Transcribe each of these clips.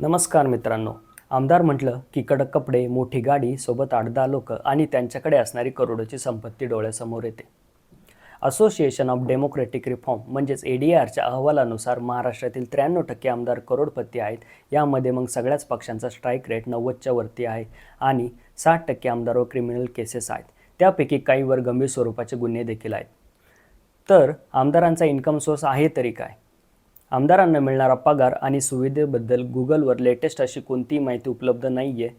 नमस्कार मित्रांनो. आमदार म्हटलं की कडक कपडे मोठी गाडी सोबत आठ दहा लोक आणि त्यांच्याकडे असणारी करोडोची संपत्ती डोळ्यासमोर येते. असोसिएशन ऑफ डेमोक्रॅटिक रिफॉर्म म्हणजेच ए डी आरच्या अहवालानुसार महाराष्ट्रातील त्र्याण्णव टक्के आमदार करोडपती आहेत. यामध्ये मग सगळ्याच पक्षांचा स्ट्राईक रेट नव्वदच्या वरती आहे आणि साठ टक्के आमदारवर क्रिमिनल केसेस आहेत. त्यापैकी काहीवर गंभीर स्वरूपाचे गुन्हे देखील आहेत. तर आमदारांचा इन्कम सोर्स आहे तरी काय? आमदारांना मिळणारा पगार आणि सुविधेबद्दल गुगलवर लेटेस्ट अशी कोणतीही माहिती उपलब्ध नाही आहे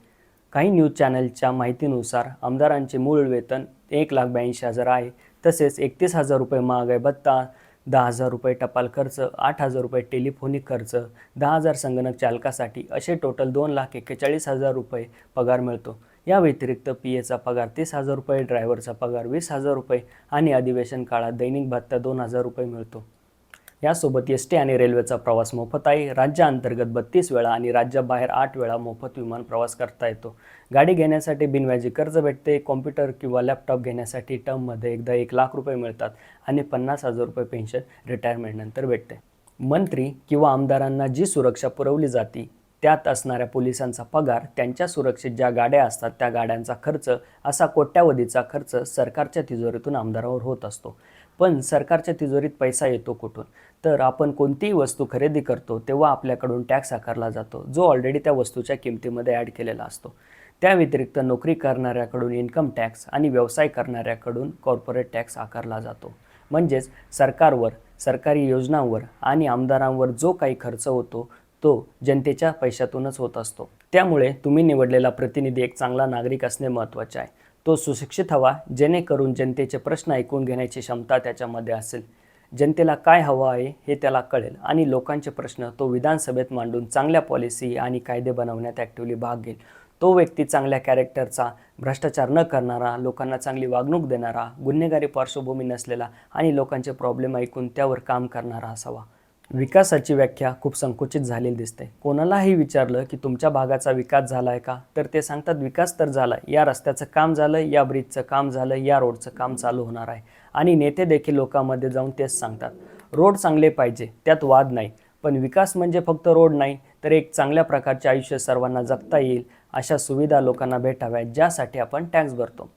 काही न्यूज चॅनलच्या माहितीनुसार आमदारांचे मूळ वेतन एक लाख ब्याऐंशी हजार आहे. तसेच एकतीस हजार रुपये महागाई भत्ता दहा हजार रुपये टपाल खर्च आठ हजार रुपये टेलिफोनिक खर्च दहा हजार संगणक चालकासाठी असे टोटल दोन लाख एक्केचाळीस हजार रुपये पगार मिळतो. या व्यतिरिक्त पी एचा पगार तीस हजार रुपये ड्रायव्हरचा पगार वीस हजार रुपये आणि अधिवेशन काळात दैनिक भत्ता दोन हजार रुपये मिळतो. यासोबत एस टी आणि रेल्वेचा प्रवास मोफत आहे. राज्याअंतर्गत बत्तीस वेळा आणि राज्याबाहेर आठ वेळा मोफत विमान प्रवास करता येतो. गाडी घेण्यासाठी बिनव्याजी कर्ज भेटते. कॉम्प्युटर किंवा लॅपटॉप घेण्यासाठी टर्ममध्ये एकदा एक लाख रुपये मिळतात आणि पन्नास हजार रुपये पेन्शन रिटायरमेंटनंतर भेटते. मंत्री किंवा आमदारांना जी सुरक्षा पुरवली जाते त्यात असणाऱ्या पोलिसांचा पगार त्यांच्या सुरक्षित ज्या गाड्या असतात त्या गाड्यांचा खर्च असा कोट्यावधीचा खर्च सरकारच्या तिजोरीतून आमदारावर होत असतो. पण सरकारच्या तिजोरीत पैसा येतो कुठून? तर आपण कोणतीही वस्तू खरेदी करतो तेव्हा आपल्याकडून टॅक्स आकारला जातो जो ऑलरेडी त्या वस्तूच्या किमतीमध्ये ॲड केलेला असतो. त्या व्यतिरिक्त नोकरी करणाऱ्याकडून इन्कम टॅक्स आणि व्यवसाय करणाऱ्याकडून कॉर्पोरेट टॅक्स आकारला जातो. म्हणजेच सरकारवर सरकारी योजनांवर आणि आमदारांवर जो काही खर्च होतो तो जनतेच्या पैशातूनच होत असतो. त्यामुळे तुम्ही निवडलेला प्रतिनिधी एक चांगला नागरिक असणे महत्त्वाचे आहे. तो सुशिक्षित हवा जेणेकरून जनतेचे प्रश्न ऐकून घेण्याची क्षमता त्याच्यामध्ये असेल. जनतेला काय हवं आहे हे त्याला कळेल आणि लोकांचे प्रश्न तो विधानसभेत मांडून चांगल्या पॉलिसी आणि कायदे बनवण्यात ॲक्टिव्हली भाग घेईल. तो व्यक्ती चांगल्या कॅरेक्टरचा भ्रष्टाचार न करणारा लोकांना चांगली वागणूक देणारा गुन्हेगारी पार्श्वभूमी नसलेला आणि लोकांचे प्रॉब्लेम ऐकून त्यावर काम करणारा असावा. विकासाची व्याख्या खूप संकुचित झालेली दिसते. कोणालाही विचारलं की तुमच्या भागाचा विकास झाला आहे का? तर ते सांगतात विकास तर झाला या रस्त्याचं काम झालं या ब्रिजचं काम झालं या रोडचं काम चालू होणार आहे. आणि नेते देखील लोकांमध्ये जाऊन तेच सांगतात. रोड चांगले पाहिजे त्यात वाद नाही. पण विकास म्हणजे फक्त रोड नाही तर एक चांगल्या प्रकारचे आयुष्य सर्वांना जगता येईल अशा सुविधा लोकांना भेटाव्यात ज्यासाठी आपण टॅक्स भरतो.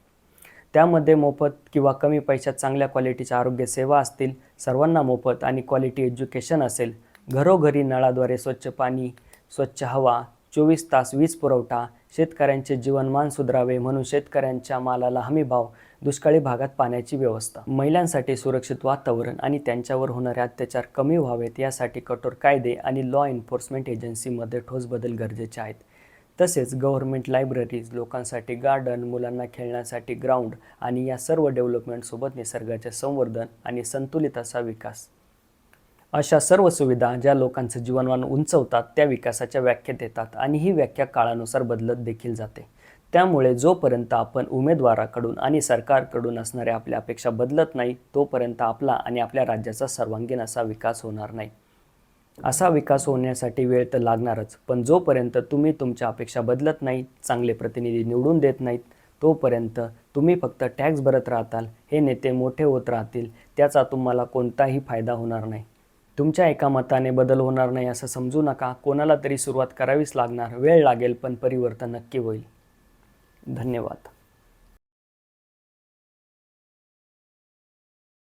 त्यामध्ये मोफत किंवा कमी पैशात चांगल्या क्वालिटीच्या आरोग्य सेवा असतील सर्वांना मोफत आणि क्वालिटी एज्युकेशन असेल. घरोघरी नळाद्वारे स्वच्छ पाणी स्वच्छ हवा चोवीस तास वीज पुरवठा शेतकऱ्यांचे जीवनमान सुधारावे म्हणून शेतकऱ्यांच्या मालाला हमीभाव दुष्काळी भागात पाण्याची व्यवस्था. महिलांसाठी सुरक्षित वातावरण आणि त्यांच्यावर होणारे अत्याचार कमी व्हावेत यासाठी कठोर कायदे आणि लॉ एन्फोर्समेंट एजन्सीमध्ये ठोस बदल गरजेचे आहेत. तसेच गव्हर्मेंट लायब्ररीज लोकांसाठी गार्डन मुलांना खेळण्यासाठी ग्राउंड आणि या सर्व डेव्हलपमेंटसोबत निसर्गाचे संवर्धन आणि संतुलित असा विकास. अशा सर्व सुविधा ज्या लोकांचं जीवनमान उंचवतात त्या विकासाच्या व्याख्येत येतात आणि ही व्याख्या काळानुसार बदलत देखील जाते. त्यामुळे जोपर्यंत आपण उमेदवाराकडून आणि सरकारकडून असणाऱ्या आपल्या अपेक्षा बदलत नाही तोपर्यंत आपला आणि आपल्या राज्याचा सर्वांगीण असा विकास होणार नाही. असा विकास होण्यासाठी वेळ तर लागणारच. पण जोपर्यंत तुम्ही तुमच्या अपेक्षा बदलत नाहीत चांगले प्रतिनिधी निवडून देत नाहीत तोपर्यंत तुम्ही फक्त टॅक्स भरत राहताल हे नेते मोठे होत राहतील त्याचा तुम्हाला कोणताही फायदा होणार नाही. तुमच्या एका मताने बदल होणार नाही असं समजू नका. कोणाला तरी सुरुवात करावीच लागणार. वेळ लागेल पण परिवर्तन नक्की होईल. धन्यवाद.